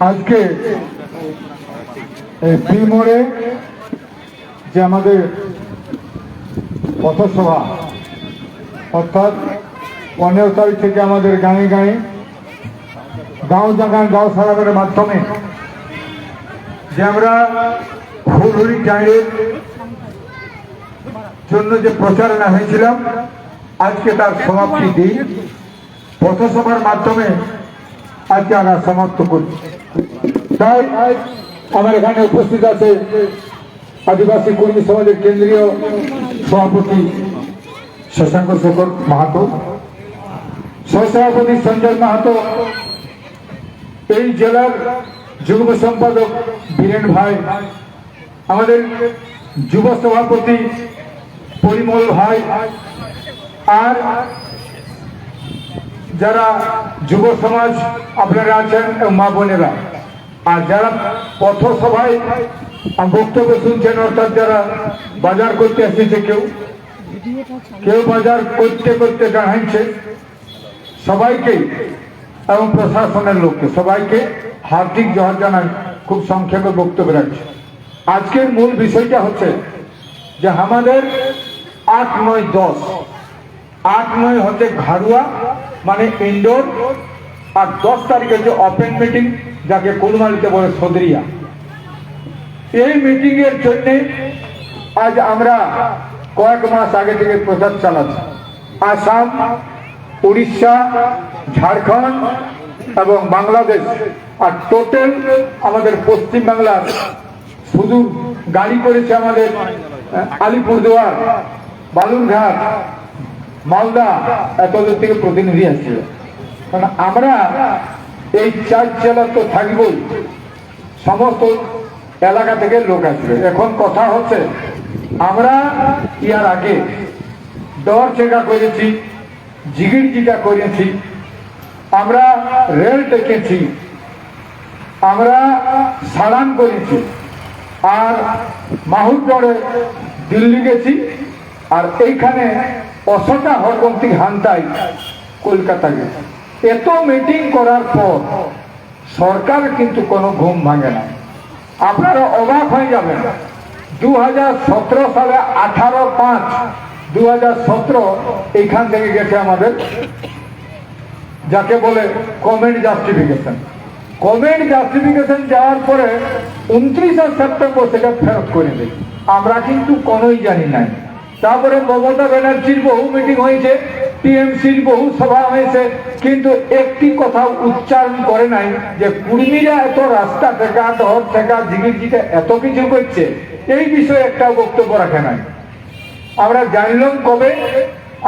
আজকে এই মোড়ে যে আমাদের পথসভা, অর্থাৎ পনেরো তারিখ থেকে আমাদের গাঁয়ে গাঁয়ে গাঁও জাগান, গাঁও সারাবের মাধ্যমে যে আমরা হুড়হুড়ি গাঁয়ের জন্য যে প্রচারণা হয়েছিলাম আজকে তার সমাপ্তি দিন পথসভার মাধ্যমে আজকে আমরা সমাপ্ত করি তাই আমার এখানে উপস্থিত আছে আদিবাসী কর্মী সমাজের কেন্দ্রীয় সভাপতি শশাঙ্ক শেখর মাহাতো, সহসভাপতি সঞ্জয় মাহাতো, এই জেলার যুগ্ম সম্পাদক বীরেন ভাই, আমাদের যুব সভাপতি পরিমল ভাই, আর যারা যুব সমাজ আপনারা আছেন এবং মা বোনেরা, আর যারা পথসভায় বক্তব্য শুনছেন, অর্থাৎ যারা বাজার করতে এসেছে কেউ কেউ বাজার করতে করতে দাঁড়াইছে সবাইকে এবং প্রশাসনের লোককে, সবাইকে হার্দিক জহার জানাই খুব সংক্ষেপে বক্তব্য রাখছে। আজকের মূল বিষয়টা হচ্ছে যে আমাদের আট, নয়, দশ আট, নয় হচ্ছে ঘাড়ুয়া মানে ইনডোর আর দশ তারিখ হচ্ছে ওপেন মিটিং যাকে কুলমালিতে বলে সদরিয়া। এই মিটিং এর জন্য আজ আমরা কয়েক মাস আগে থেকে প্রচার চালাচ্ছি। আসাম, উড়িষ্যা, ঝাড়খণ্ড এবং বাংলাদেশ, আর টোটাল আমাদের পশ্চিম বাংলার শুধু গাড়ি করেছে আমাদের আলিপুরদুয়ার, বালুরঘাট মালদা এত দূর থেকে প্রতিনিধি আসছিল কারণ আমরা এই চার জেলা তো থাকবই। সমস্ত এলাকা থেকে লোক আসবে। এখন কথা হচ্ছে, আমরা ইয়ার আগে দর চেকা করেছি, জিগির জিটা করেছি, আমরা রেল টেকেছি, আমরা সালান করেছি, আর মাহুরগড়ে দিল্লি গেছি, আর এইখানে অসটা হরকমতি হান্তাই কলকাতা গেছি। এত মিটিং করার পর সরকার কিন্তু কোনো ঘুম ভাঙে না। আপনারা অবাক হয়ে যাবেন দু হাজার সতেরো সালে আঠারো পাঁচ দু এইখান থেকে গেছে আমাদের, যাকে বলে কমেন্ট জাস্টিফিকেশন। কমেন্ট জাস্টিফিকেশন যাওয়ার পরে উনত্রিশে সেপ্টেম্বর সেটা ফেরত করে দেয় আমরা কিন্তু কোনোই জানি নাই। তারপরে মমতা ব্যানার্জির বহু মিটিং হয়েছে, টিএমসির বহু সভা হয়েছে, কিন্তু একটি কথা উচ্চারণ করে নাই যে কুর্মীরা এত রাস্তা থেকে ডর থেকে জিতে এত কিছু করছে, এই বিষয়ে একটা বক্তব্য রাখে নাই। আমরা জানলাম কবে?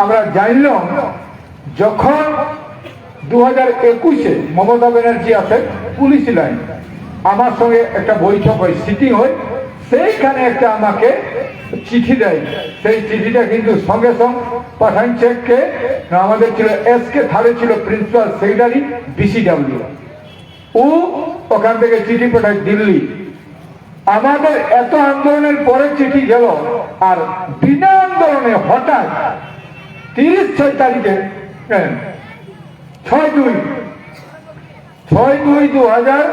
আমরা জানলাম যখন দু হাজার একুশে মমতা ব্যানার্জি আছে পুলিশ লাইন। আমার সঙ্গে একটা বৈঠক হয় সিটিং হয়, সেইখানে একটা আমাকে চিঠি দেয়। সেই চিঠিটা কিন্তু সঙ্গে সঙ্গে পাঠানছে কে না, আমাদের ছিল এস কে থালে ছিল প্রিন্সিপাল সেক্রেটারি বিসিডাব্লিউ। ও ওখান থেকে চিঠি পাঠায় দিল্লি। আমাদের এত আন্দোলনের পরে চিঠি গেল আর বিনা আন্দোলনে হঠাৎ তিরিশ ছয় তারিখে হ্যাঁ, ছয় দুই ছয় দুই দু হাজার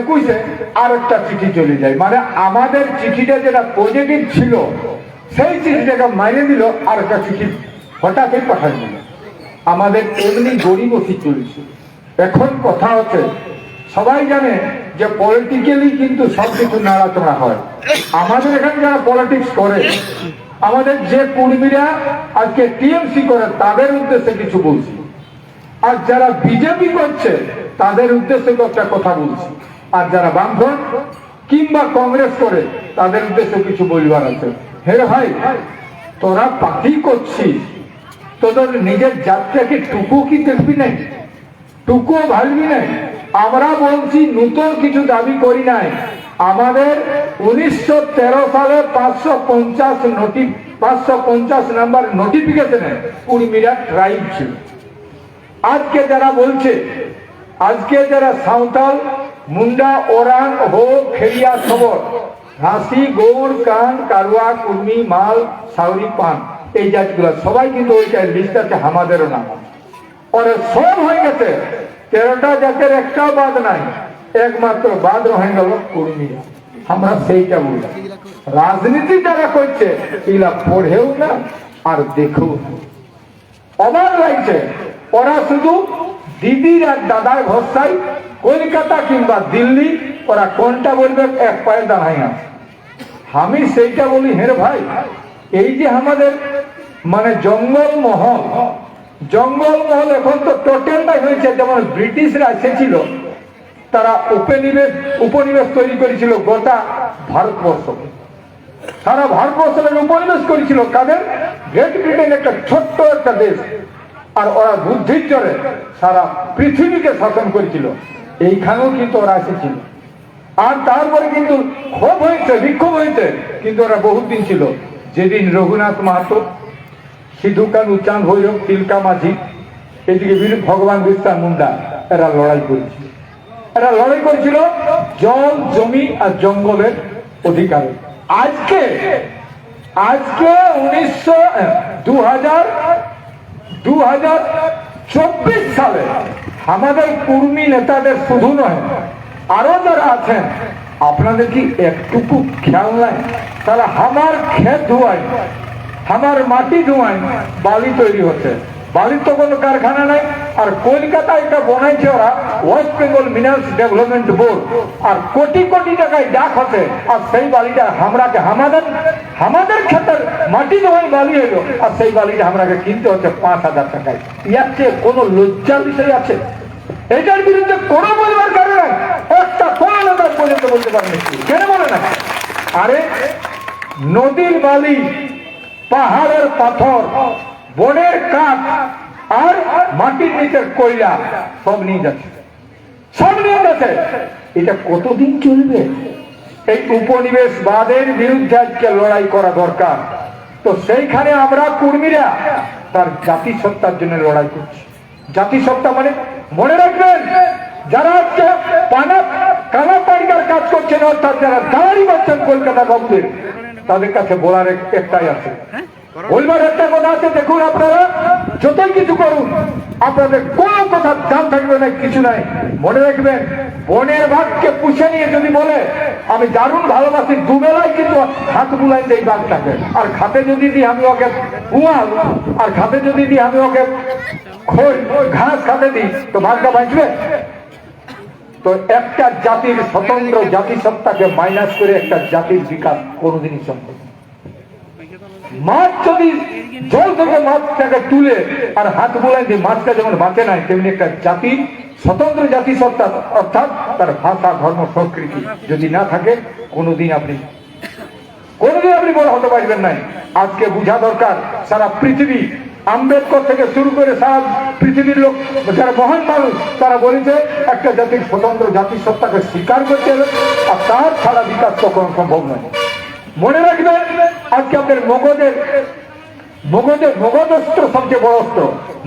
একুশে আর একটা চিঠি চলে যায়। মানে আমাদের চিঠিটা যেটা পজিটিভ ছিল, সেই চিঠিটাকে মাইনে দিল আর একটা চিঠি হঠাৎই পাঠাই দিল আমাদের এমনি গরিবসি চলছে। এখন কথা হচ্ছে, সবাই জানে যে পলিটিক্যালি কিন্তু সব কিছু নাড়াচড়া হয়। আমাদের এখানে যারা পলিটিক্স করে, আমাদের যে কর্মীরা আজকে টিএমসি করে, তাদের উদ্দেশ্যে কিছু বলছি। আর যারা বিজেপি করছে, তাদের উদ্দেশ্যে একটা কথা বলছি। আর যারা বামফ্রন্ট কিংবা কংগ্রেস করে, তাদের উদ্দেশ্যে কিছু বলবার আছে। হে ভাই, তোরা পাখি করছিস। তোদের নিজের জাতটাকে টুকু কি দেখবি নাই টুকু ভাববি নাই আমরা বলছি, নতুন কিছু দাবি করি নাই। আমাদের উনিশশো তেরো সালে পাঁচশো পঞ্চাশ নোটি, পাঁচশো পঞ্চাশ নাম্বার নোটিফিকেশনে কুড়মিরা ট্রাইব ছিল। আজকে যারা বলছে, আজকে যারা সাঁওতাল মুন্ডা ওরাং হো খেলিয়া খবর। হাসি গৌড় কান কারুয়া কুর্মি, মাল সাউরি পান, এই জাতগুলো সবাই কিন্তু ওইটা লিস্ট আছে আমাদেরও নাম। পরে সব হয়ে গেছে, তেরোটা জাতের একটাও বাদ নাই, একমাত্র বাদ রহে গেল কর্মীরা। আমরা সেইটা বলি রাজনীতি যারা করছে এগুলা পড়েও না আর দেখেও না। অবাক লাগছে, ওরা শুধু দিদির আর দাদার ভরসায় কলকাতা কিংবা দিল্লি, ওরা কোনটা বলবে এক পায়ে দাঁড়ায় না। আমি সেইটা বলি, হেরে ভাই, এই যে আমাদের মানে জঙ্গল মহল জঙ্গল মহল এখন তো টোটালটাই হয়েছে, যেমন ব্রিটিশরা এসেছিল, তারা উপনিবেশ উপনিবেশ তৈরি করেছিল গোটা ভারতবর্ষকে সারা ভারতবর্ষের উপনিবেশ করেছিল, কাদের? গ্রেট ব্রিটেন একটা ছোট্ট একটা দেশ। আর ওরা বুদ্ধির জোরে সারা পৃথিবীকে শাসন করেছিল। এইখানেও কিন্তু ওরা এসেছিল। আর তারপরে কিন্তু ক্ষোভ হয়েছে, বিক্ষোভ হয়েছে, কিন্তু ওরা বহুত দিন ছিল। যেদিন রঘুনাথ মাহাতো সিধু কানু চাঁদ ভৈরব, তিলকা মাঝি, এদিকে ভগবান বিরসা মুন্ডা, এরা লড়াই করেছিল। এরা লড়াই করেছিল জল, জমি আর জঙ্গলের অধিকারে। আজকে আজকে উনিশশো দু হাজার দু হাজার চব্বিশ সালে আমাদের কুর্মী নেতাদের শুধু নয়, আরও যারা আছেন, আপনাদের কি একটুকু খেয়াল নাই? তাহলে আমার ক্ষেত ধোয়ায়, আমার মাটি ধোয়ায় বালি তৈরি হচ্ছে। বালির তো কোনো কারখানা নাই, আর কলকাতায় এটা বানাইছে ওরা West Bengal Minerals Development Board আর কোটি কোটি টাকায় ডাক হচ্ছে আর সেই বালিটা আমরাকে আমাদের আমাদের ক্ষেতের মাটি ধোয়াই বালি এলো আর সেই বালিটা আমরাকে কিনতে হচ্ছে পাঁচ হাজার টাকায়। ইয়ার চেয়ে কোনো লজ্জার বিষয় আছে? এটার বিরুদ্ধে কোনো বলবার কারণ একটা কোনো নেতা পর্যন্ত বলতে পারেন কেন বলে না? আরে, নদীর বালি, পাহাড়ের পাথর, বনের কাঠ আর মাটির নিচের কয়লা সব নিয়ে যাচ্ছে। সব নিয়ে যাচ্ছে। এটা কতদিন চলবে? এই উপনিবেশবাদের বিরুদ্ধে আজকে লড়াই করা দরকার। তো সেইখানে আমরা কর্মীরা তার জাতিসত্তার জন্য লড়াই করছি। জাতিসত্তা মানে মনে রাখবেন, যারা আজকে কানা তালিকার কাজ করছেন, অর্থাৎ যারা দাঁড়ি পাচ্ছেন কলকাতা ভক্তের তাদের কাছে বলার একটাই আছে। বলবার একটা কথা আছে, দেখুন আপনারা, যতই কিছু করুন, আপনাদের কোনো কথা দাম থাকবে না, কিছু নাই। মনে রাখবেন, বনের ভাগকে পুষে নিয়ে যদি বলে, আমি দারুণ ভালোবাসি, দুবেলায় কিন্তু হাত বুলাই দেই বাঘটাকে। আর খাতে যদি দিই আমি ওকে পুয়াল আর খাতে যদি দিই আমি ওকে খোল, ঘাস খাতে দিই, তো ভাগটা বাঁচবে? তো একটা জাতির স্বতন্ত্র জাতিসত্তাকে মাইনাস করে একটা জাতির বিকাশ কোনোদিনই সম্ভব। মাছ যদি জল থেকে মাছটাকে তুলে আর হাত বোলায় যে মাছটা যেমন বাঁচে নাই, তেমনি একটা জাতি, স্বতন্ত্র জাতি সত্তা, অর্থাৎ তার ভাষা, ধর্ম, সংস্কৃতি যদি না থাকে, কোনোদিন আপনি কোনোদিন আপনি বড় হতে পারবেন নাই। আজকে বুঝা দরকার, সারা পৃথিবী, আম্বেদকর থেকে শুরু করে সারা পৃথিবীর লোক, যারা মহান মানুষ, তারা বলেছে, একটা জাতির স্বতন্ত্র জাতির সত্তাকে স্বীকার করতে হবে আর তার ছাড়া বিকাশ কখনো সম্ভব নয়। মনে রাখবেন, আজকে আপনার মগজের মগজের মগজ অস্ত্র সবচেয়ে বড় অস্ত্র।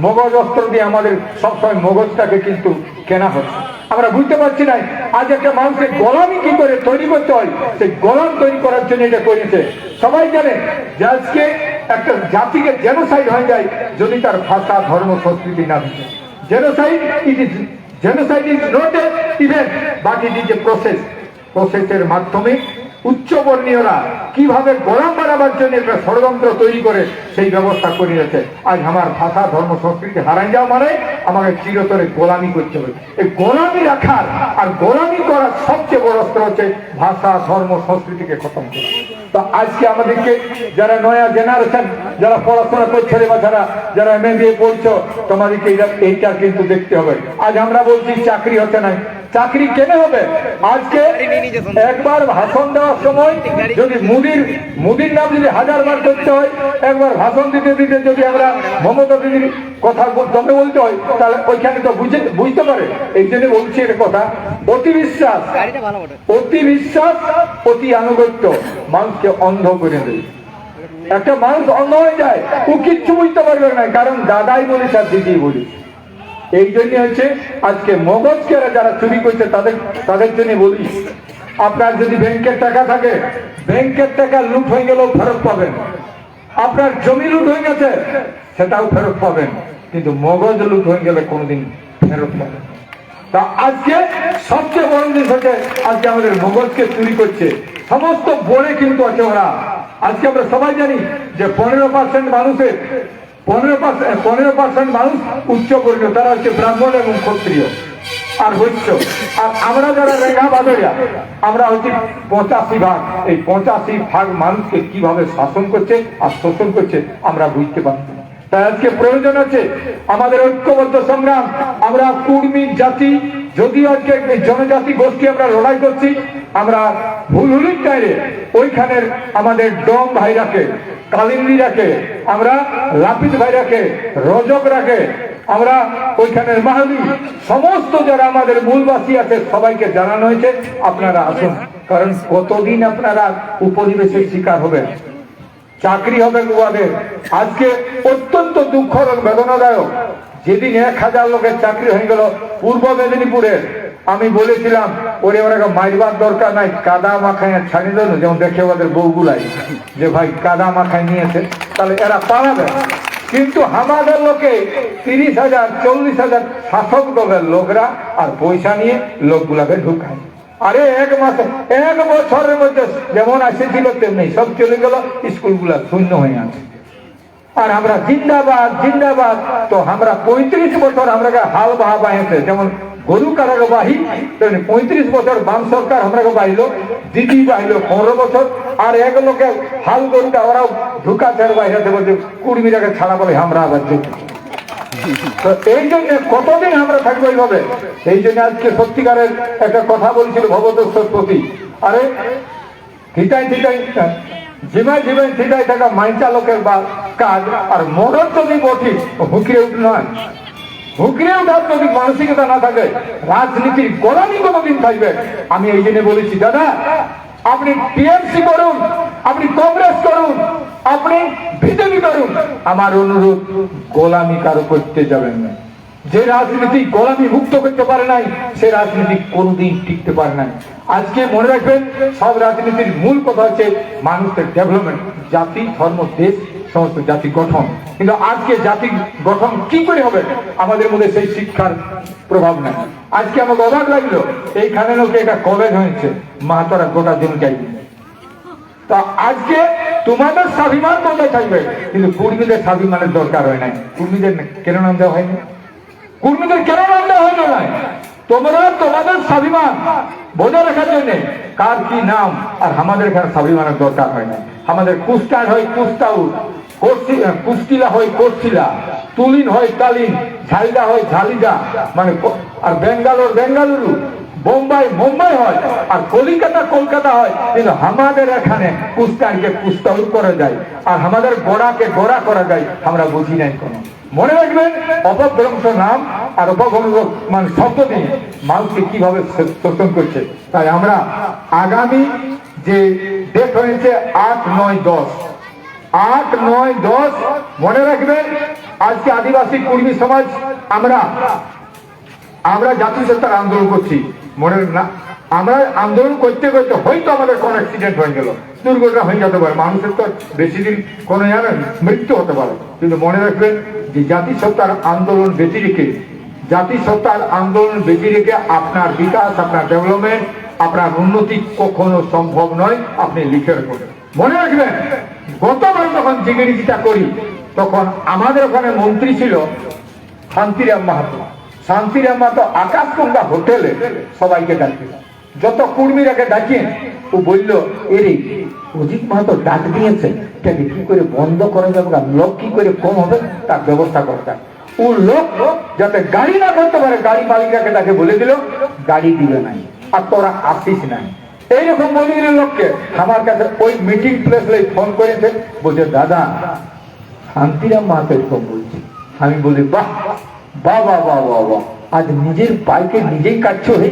মগজ অস্ত্র দিয়ে আমাদের সবসময় মগজটাকে কিন্তু কেনা হচ্ছে আমরা বুঝতে পারছি না, আজ একটা মানুষের গোলামি কি করে তৈরি করতে হয়? সেই গোলাম তৈরি করার জন্য এটা করেছে। সবাই জানে যে আজকে একটা জাতিকে জেনোসাইড হয়ে যায় যদি তার ভাষা, ধর্ম, সংস্কৃতি না থাকে। Genocide it is genocide is not a event but it is a process প্রসেসের মাধ্যমে উচ্চবর্ণীয়রা কীভাবে গোলাম বানাবার জন্য একটা ষড়যন্ত্র তৈরি করে সেই ব্যবস্থা করে গেছে আজ আমার ভাষা, ধর্ম, সংস্কৃতি হারাই যাওয়া মানে আমাকে চিরতরে গোলামি করতে হবে। এই গোলামি রাখার আর গোলামি করার সবচেয়ে বড় অস্ত্র হচ্ছে ভাষা, ধর্ম, সংস্কৃতিকে খতম করা। তো আজকে আমাদেরকে যারা নয়া জেনারেশন যারা পড়াশোনা করছে রে বাচ্চারা, যারা এম এ পড়ছো, তোমাদেরকে এইটা কিন্তু দেখতে হবে। আজ আমরা বলছি চাকরি হচ্ছে না। চাকরি কেন হবে? আজকে একবার ভাষণ দেওয়ার সময় যদি মুদির মুদির নাম যদি হাজার বার করতে হয় একবার ভাষণ দিতে দিতে যদি আমরা মমতা দিদির কথা তোকে বলতে হয় তাহলে ওইখানে তো বুঝে বুঝতে পারে। এই জন্য বলছি এটা কথা। অতি বিশ্বাস অতি বিশ্বাস অতি আনুগত্য। মানুষকে অন্ধ করে দেবে একটা মানুষ অন্ধ হয়ে যায় ও কিচ্ছু বুঝতে পারবে না কারণ দাদাই বলিস আর দিদি বলিস এই জন্য হচ্ছে আজকে মগজকে যারা চুরি করছে, তাদের তাদের জন্য বলি, আপনার যদি ব্যাংকের টাকা থাকে, ব্যাংকের টাকা লুট হয়ে গেলেও ফেরত পাবেন। আপনার জমি লুট হয়ে গেছে, সেটাও ফেরত পাবেন। কিন্তু মগজ লুট হয়ে গেলে কোনোদিন ফেরত পাবেন তা আজকে সবচেয়ে বড় জিনিস হচ্ছে, আজকে আমাদের মগজকে চুরি করছে। সমস্ত বলে কিন্তু আছে ওরা। আজকে আমরা সবাই জানি যে পনেরো পার্সেন্ট মানুষের পনেরো পার্সেন্ট পনেরো পার্সেন্ট মানুষ উচ্চ বর্গ তারা হচ্ছে ব্রাহ্মণ এবং ক্ষত্রিয় আর বৈশ্য। আর আমরা যারা রেখা বাদরিয়া, আমরা হচ্ছে পঁচাশি ভাগ। এই পঁচাশি ভাগ মানুষকে কীভাবে শাসন করছে আর শোষণ করছে, আমরা বুঝতে পারছি। তাই আজকে প্রয়োজন আছে আমাদের ঐক্যবদ্ধ সংগ্রাম। আমরা কুর্মী জাতি, যদিও আজকে জনজাতি গোষ্ঠী আমরা লড়াই করছি, আমরা ভুল হুলির টাইরে ওইখানের আমাদের ডম ভাইরাকে কালিন্দি রাখে আমরা লাপিত ভাইরাকে রজক রাখে আমরা ওইখানের মাহালি, সমস্ত যারা আমাদের মূলবাসী আছে সবাইকে জানানো হয়েছে, আপনারা আসুন। কারণ কতদিন আপনারা উপনিবেশের শিকার হবেন? চাকরি হবে উহাদের আজকে অত্যন্ত দুঃখ বেদনাদায়ক। যেদিন এক হাজার লোকের চাকরি হয়ে গেল, পূর্ব মেদিনীপুরের। আমি বলেছিলাম, ওরে ওরা মারবার দরকার নাই, কাদা মাখায় ছাড়ি দেন যেমন দেখে ওদের বউগুলাই যে ভাই কাদা মাখায় নিয়েছে, তাহলে এরা পালাবে। কিন্তু আমাদের লোকে তিরিশ হাজার, চল্লিশ হাজার শাসক দলের লোকরা আর পয়সা নিয়ে লোকগুলাকে ঢুকায়। আরে, এক মাসে, এক বছরের মধ্যে যেমন আসেছিল, তেমনি সব চলে গেল, স্কুলগুলা শূন্য হয়ে আছে। আর আমরা জিন্দাবাদ জিন্দাবাদ। তো আমরা পঁয়ত্রিশ বছর আমরা হাল বাহা বাহিছে যেমন গরু কারাকে বাহি, তেমনি পঁয়ত্রিশ বছর বাম সরকার আমরা বাহিল দিদি বাহিল পনেরো বছর, আর এক লোকে হাল গরুটা ওরাও ঢুকা ছাড় বাহিরাতে বলছে কুড়মিটাকে ছাড়া বলে আমরা আবার তো এই জন্য কতদিন আমরা থাকব এইভাবে? এই জন্য আজকে সত্যিকারের একটা কথা বলছিল ভগদত্তর প্রতি আরে ঠিকাই ঠিকাই জিমাই জিমাই ঠিকাই থাকা মাইচা লোকের বা কাজ, আর মরণ যদি বটি হুকিয়ে উঠ নয় হুকিয়ে উঠার যদি মানসিকতা না থাকে রাজনীতির গোলামি কোনোদিন থাকবে? আমি এই জন্য বলেছি, দাদা, আপনি টিএমসি করুন, আপনি কংগ্রেস করুন, আপনি বিজেপি করুন। আমার অনুরোধ, গোলামি কারও করতে যাবেন না। যে রাজনীতি গোলামি মুক্ত করতে পারে নাই, সে রাজনীতি কোনদিন টিকতে পারে নাই। আজকে মনে রাখবেন, সব রাজনীতির মূল কথা হচ্ছে মানুষের ডেভেলপমেন্ট জাতি, ধর্ম, দেশ সমস্ত জাতি গঠন। কিন্তু আজকে জাতি গঠন কি করে হবে? আমাদের মধ্যে সেই শিক্ষার প্রভাব নাই। আজকে আমাকে অবাক লাগল, এইখানে লোকে একটা কলেজ হয়েছে, মাহাতারা গোটা দিন চাইবে তা আজকে তোমাদের স্বাভিমান বজায় থাকবে কিন্তু কর্মীদের স্বাভিমানের দরকার হয় নাই। কর্মীদের কেন নাম দেওয়া হয়নি? কর্মীদের কেন নাম দেওয়া হয়নি নাই? তোমরা তোমাদের স্বাভিমান বজায় রাখার জন্য কার কি নাম আর আমাদের এখানে স্বাভিমানের দরকার হয় না আমাদের কুস্টার হয় কুস্তাউ কুস্তিলা হয় কোর্সিলা তুলিন হয় তালিন ঝালিদা হয় ঝালিদা মানে আর বেঙ্গালোর বেঙ্গালুরু, বোম্বাই মুম্বাই হয়, আর কলিকাতা কলকাতা হয়, কিন্তু আমাদের এখানে কুস্তানকে কুস্তাউর করা যায়, আর আমাদের গোড়াকে গোড়া করা যায়, আমরা বুঝি নাই কোনো। মনে রাখবেন অপভ্রংশ নাম আর অপভ্রংশ মানে শব্দ দিয়ে মানুষকে কীভাবে শোষণ করছে? তাই আমরা আগামী যে ডেট হয়েছে আট নয় দশ আট, নয়, দশ, মনে রাখবেন, আজকে আদিবাসী কর্মী সমাজ, আমরা আমরা জাতীয় সত্তার আন্দোলন করছি। মনে না, আমরা আন্দোলন করতে করতে হয়তো আমাদের কোনো অ্যাক্সিডেন্ট হয়ে গেল। দুর্ঘটনা হয়ে যেতে পারে, মানুষের তো বেশি দিন কোনো জানেন মৃত্যু হতে পারে। কিন্তু মনে রাখবেন যে জাতিসত্তার আন্দোলন বেঁচে রেখে জাতিসত্তার আন্দোলন বেঁচে রেখে আপনার বিকাশ, আপনার ডেভেলপমেন্ট আপনার উন্নতি কখনো সম্ভব নয়, আপনি লিখে রাখুন মনে রাখবেন গতবার যখন জিগিরিজিটা করি, তখন আমাদের ওখানে মন্ত্রী ছিল শান্তিরাম মাহাতো। শান্তিরাম মাহাতো আকাশগঙ্গা হোটেলে সবাইকে ডাকে যত কর্মীরাকে ডাকিয়ে, ও বলল এরে অজিত মাহাতো ডাক দিয়েছে, এটাকে কি করে বন্ধ করা যাবে লোক কি করে কম হবে, তার ব্যবস্থা করতে। ও লোক যাতে গাড়ি না করতে পারে, গাড়ি মালিকাকে তাকে বলে দিল, গাড়ি দিবে নাই আর তোরা আসিস নাই এইরকম মন্দিরের লোককে আমার কাছে ওই মিটিং প্লেস ফোন করেছে, বলছে, দাদা, শান্তিরাম মাহাতো এরকম বলছি। আমি বলি, বাহ বা বাহ বা বাহ বাহ। আজ নিজের পাইকে নিজেই কাটছো হে?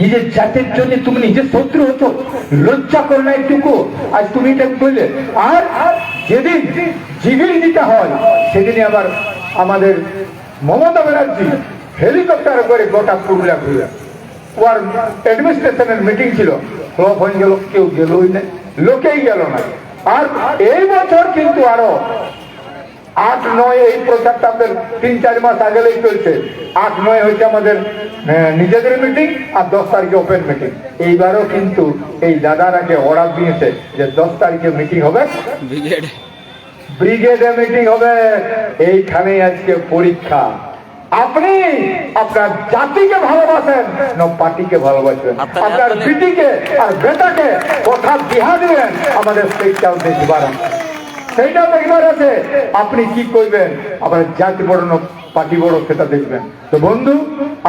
নিজের জাতের জন্য তুমি নিজের শত্রু হতো লজ্জা করো না একটুকু আজ তুমি এটা বললে, আর যেদিন জিগির দিতে হয়, সেদিনই আবার আমাদের মমতা ব্যানার্জি হেলিকপ্টার করে গোটা পুরুলিয়া ঘুরে ওর অ্যাডমিনিস্ট্রেশনের মিটিং ছিল। ফ্লপ হয়ে গেল কেউ গেলই না লোকেই গেল না। আর এই বছর কিন্তু আরও আট নয় এই প্রচারটা আপনার তিন চার মাস আগেলেই চলছে। আট নয় হচ্ছে আমাদের নিজেদের মিটিং আর দশ তারিখে ওপেন মিটিং এইবারও কিন্তু এই দাদারাকে অর্ডার দিয়েছে যে দশ তারিখে মিটিং হবে। ব্রিগেড ব্রিগেডে মিটিং হবে। এইখানেই আজকে পরীক্ষা। আপনি আপনার জাতিকে ভালোবাসেন না পার্টিকে ভালোবাসবেন আপনার বিটিকে আর বেটাকে কথা বিহা দিবেন? আমাদের সেইটাও দেখবার আছে। সেইটাও দেখবার আছে। আপনি কি করবেন আপনার জাতি বড় পার্টি বড় সেটা দেখবেন। তো বন্ধু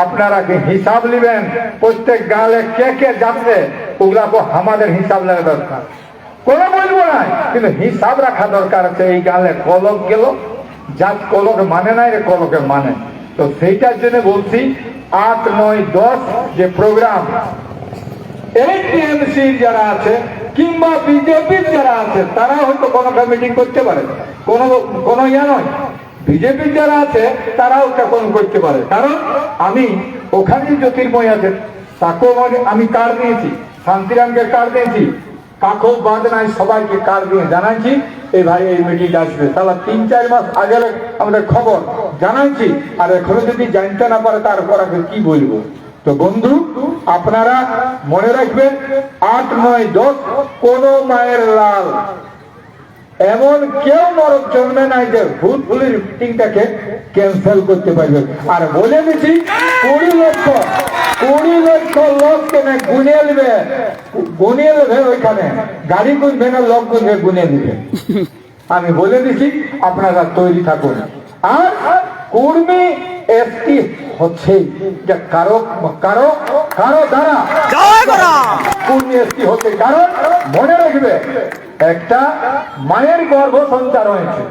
আপনারা কি হিসাব নেবেন প্রত্যেক গালে কে কে যাচ্ছে ওগুলাকে আমাদের হিসাব নেওয়া দরকার। কোনো বলব না কিন্তু হিসাব রাখা দরকার আছে। এই গালে কলক গেল জাত কলক মানে নাই রে কলকে মানে। তো সেইটার জন্য বলছি আট, নয়, দশ যে প্রোগ্রাম যারা আছে কিংবা বিজেপির যারা আছে তারা হয়তো কোনো মিটিং করতে পারে। কোনো কোনো ইয়ে নয়। বিজেপির যারা আছে, তারাও তখন করতে পারে। কারণ আমি ওখানে জ্যোতির্ময় আছে। তাকেও আমি কার্ড দিয়েছি। শান্তিরামকে কার্ড দিয়েছি। কাকেও বাদ নাই, সবাইকে কার্ড দিয়ে জানাচ্ছি এই ভাই এই মিটিং আসবে। তাহলে তিন, চার মাস আগে আমাদের খবর। জানাচ্ছি আর এখনও যদি জানতে না পারে, তারপর আগে কি বলব? তো বন্ধু, আপনারা মনে রাখবেন, আট নয় দশ কোন মায়ের লাল। এমন কেউ নরক জন্মে নাই যে ভূত ভুলির মিটিংটাকে ক্যান্সেল করতে পারবে। আর বলে দিচ্ছি কুড়ি লক্ষ কুড়ি লক্ষ লোক কেনে গুনে নেবে। গুনিয়ে নেবে ওইখানে। গাড়ি গুনবে না, লোক গুনবে, গুনে দিবে আমি বলে দিছি, আপনারা তৈরি থাকুন। আর কুর্মী একটি হচ্ছে যে কারও কারও কারও দ্বারা কুর্মী একটি হচ্ছে কারণ মনে রাখবে একটা মায়ের গর্ভ সঞ্চার হয়েছে।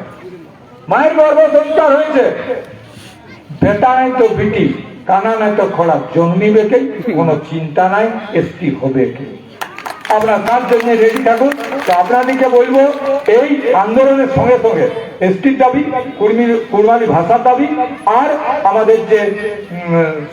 মায়ের গর্ভ সঞ্চার হয়েছে। বেটা নাই তো বিটি কানা নাই তো খোড়া জন্মিবে কে কোনো চিন্তা নাই এসটি হবে কে? আপনারা তার জন্য রেডি থাকুন। তো আপনাদেরকে বলব এই আন্দোলনের সঙ্গে সঙ্গে এসটির দাবি, কুর্মী, কুরবানি ভাষার দাবি, আর আমাদের যে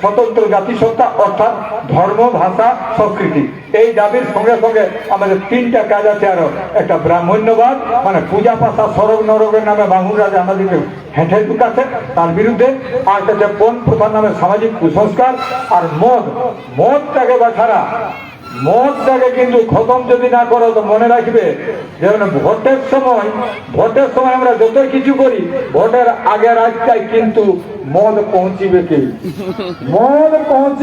স্বতন্ত্র জাতিসত্তা, অর্থাৎ ধর্ম, ভাষা, সংস্কৃতি। এই দাবির সঙ্গে সঙ্গে আমাদের তিনটা কাজ আছে আরও। একটা ব্রাহ্মণ্যবাদ মানে পূজা পাশা সরব নরকের নামে বাঙুর রাজা আমাদেরকে হেঁটে ঢুকাচ্ছে তার বিরুদ্ধে। আর হচ্ছে পণ প্রথার নামে সামাজিক কুসংস্কার, আর মদ। মদটাকে বাছাড়া মদটাকে কিন্তু খতম যদি না করো, তো মনে রাখবে যেমন ভোটের সময় ভোটের সময় আমরা যত কিছু করি, ভোটের আগের রাস্তায় কিন্তু মদ পৌঁছিবে কি? মদ পৌঁছ